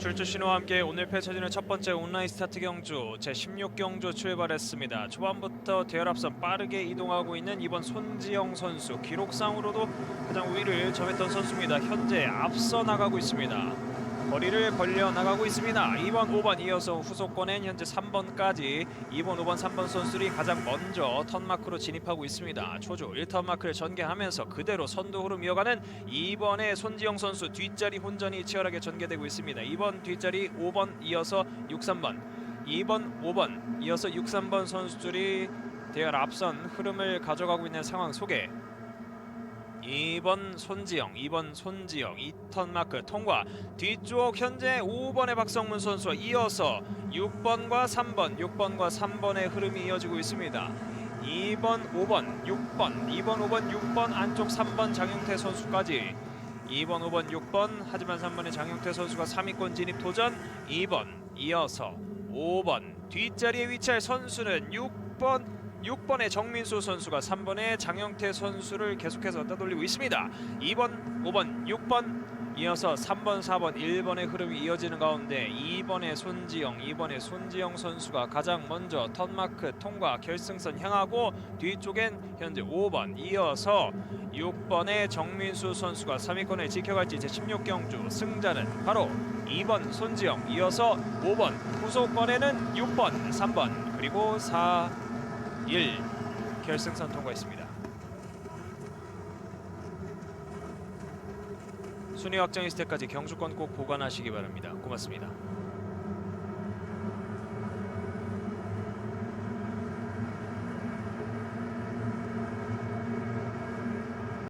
출주 신호와 함께 오늘 펼쳐지는 첫 번째 온라인 스타트 경주 제 16 경주 출발했습니다. 초반부터 대열 앞선 빠르게 이동하고 있는 이번 손지영 선수 기록상으로도 가장 우위를 점했던 선수입니다. 현재 앞서 나가고 있습니다. 거리를 벌려 나가고 있습니다. 2번, 5번 이어서 후속권엔 현재 3번까지 2번, 5번, 3번 선수들이 가장 먼저 턴마크로 진입하고 있습니다. 초조 1턴 마크를 전개하면서 그대로 선두 흐름 이어가는 2번의 손지영 선수 뒷자리 혼전이 치열하게 전개되고 있습니다. 2번 뒷자리 5번 이어서 6, 3번 2번, 5번 이어서 6, 3번 선수들이 대열 앞선 흐름을 가져가고 있는 상황 속에 2번 손지영, 2번 손지영 2턴 마크 통과. 뒤쪽 현재 5번의 박성문 선수와 이어서 6번과 3번, 6번과 3번의 흐름이 이어지고 있습니다. 2번, 5번, 6번, 2번, 5번, 6번 안쪽 3번 장영태 선수까지. 2번, 5번, 6번 하지만 3번의 장영태 선수가 3위권 진입 도전. 2번 이어서 5번 뒷자리에 위치할 선수는 6번 6번의 정민수 선수가 3번의 장영태 선수를 계속해서 따돌리고 있습니다. 2번, 5번, 6번 이어서 3번, 4번, 1번의 흐름이 이어지는 가운데 2번의 손지영, 2번의 손지영 선수가 가장 먼저 턴마크 통과 결승선 향하고 뒤쪽엔 현재 5번 이어서 6번의 정민수 선수가 3위권을 지켜갈지 제16경주 승자는 바로 2번 손지영 이어서 5번 후속권에는 6번, 3번 그리고 4 1 결승선 통과했습니다. 순위 확정 있을 때까지 경주권 꼭 보관하시기 바랍니다. 고맙습니다.